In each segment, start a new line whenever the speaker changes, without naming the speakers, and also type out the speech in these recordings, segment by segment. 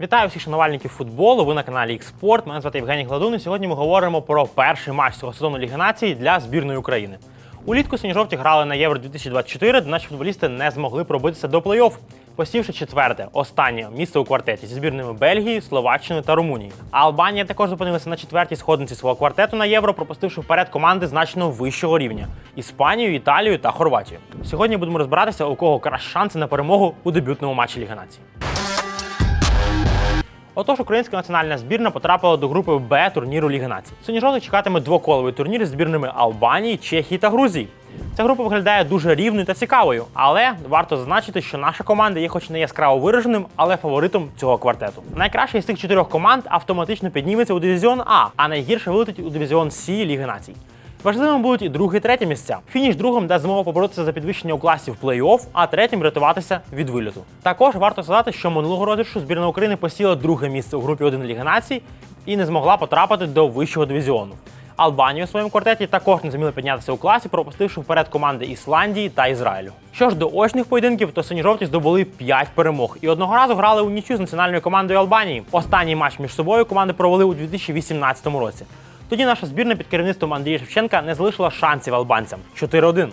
Вітаю всіх шанувальників футболу. Ви на каналі Xport. Мене звати Євгеній Гладун. І сьогодні ми говоримо про перший матч цього сезону Ліги Націй для збірної України. Улітку синьо-жовті грали на Євро 2024, де наші футболісти не змогли пробитися до плей-офф, посівши четверте, останнє місце у квартеті зі збірними Бельгії, Словаччини та Румунії. А Албанія також зупинилася на четвертій сходинці свого квартету на євро, пропустивши вперед команди значно вищого рівня Іспанію, Італію та Хорватію. Сьогодні будемо розбиратися, у кого кращі шанси на перемогу у дебютному матчі Ліги Націй. Отож, українська національна збірна потрапила до групи Б турніру Ліги Націй. Синьо-жовтих чекатиме двоколовий турнір з збірними Албанії, Чехії та Грузії. Ця група виглядає дуже рівною та цікавою, але варто зазначити, що наша команда є хоч не яскраво вираженим, але фаворитом цього квартету. Найкраща із цих чотирьох команд автоматично підніметься у дивізіон А, а найгірше вилетить у дивізіон С Ліги Націй. Важливими будуть і друге, і третє місця. Фініш другим дасть змогу поборотися за підвищення у класі в плей-офф, а третім рятуватися від вильоту. Також варто сказати, що минулого розіграшу збірна України посіла друге місце у групі 1 Ліги Націй і не змогла потрапити до вищого дивізіону. Албанія у своєму квартеті також не зуміла піднятися у класі, пропустивши вперед команди Ісландії та Ізраїлю. Що ж до очних поєдинків, то сині-жовті здобули 5 перемог і одного разу грали у нічю з національною командою Албанії. Останній матч між собою команди провели у 2018 році. Тоді наша збірна під керівництвом Андрія Шевченка не залишила шансів албанцям 4-1.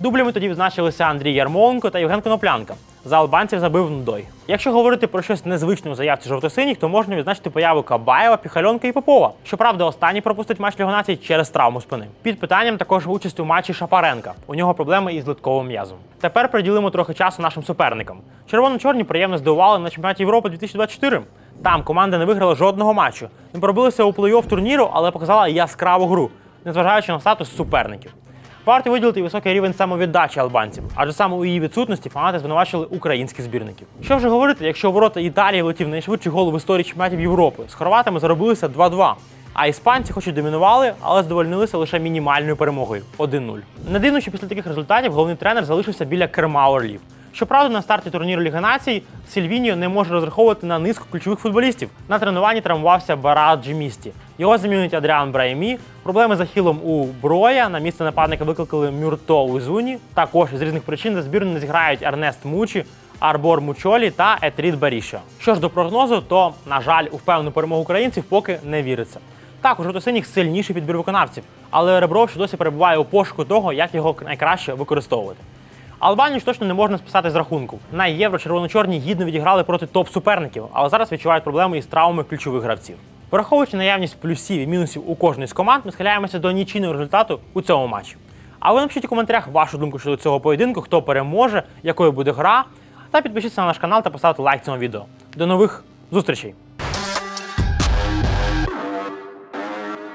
Дублями тоді відзначилися Андрій Ярмоленко та Євген Коноплянка. За албанців забив Ндой. Якщо говорити про щось незвичне у заявці жовто-синіх, то можна відзначити появу Кабаєва, Піхальонка і Попова. Щоправда, останній пропустить матч Ліги через травму спини. Під питанням також участь у матчі Шапаренка. У нього проблеми із литковим м'язом. Тепер приділимо трохи часу нашим суперникам. Червоно-чорні приємно здивували на чемпіонаті Європи 2024. Там команда не виграла жодного матчу. Не пробилися у плей-офф турніру, але показала яскраву гру, незважаючи на статус суперників. Варто виділити високий рівень самовіддачі албанців, адже саме у її відсутності фанати звинувачили українських збірників. Що вже говорити, якщо у ворота Італії влетів найшвидший гол в історії чемпіонатів Європи, з хорватами заробилися 2-2. А іспанці, хоч і домінували, але задовольнилися лише мінімальною перемогою 1-0. Не дивно, що після таких результатів головний тренер залишився біля керма орлів. Щоправда, на старті турніру Ліги Націй Сільвіньо не може розраховувати на низку ключових футболістів. На тренуванні травмувався Барат Джимісті. Його замінюють Адріан Браємі. Проблеми з ахілом у Броя. На місце нападника викликали Мюрто Узуні. Також з різних причин за збірну не зіграють Ернест Мучі, Арбор Мучолі та Етрід Баріша. Що ж до прогнозу, то на жаль, у впевнену перемогу українців поки не віриться. Так, у жовто-синіх сильніший підбір виконавців, але Ребров ще досі перебуває у пошуку того, як його найкраще використовувати. Албанію ж точно не можна списати з рахунку. На євро червоно-чорні гідно відіграли проти топ-суперників, але зараз відчувають проблеми із травмами ключових гравців. Враховуючи наявність плюсів і мінусів у кожної з команд, ми схиляємося до нічийного результату у цьому матчі. А ви напишіть у коментарях вашу думку щодо цього поєдинку, хто переможе, якою буде гра, та підпишіться на наш канал та поставте лайк цьому відео. До нових зустрічей!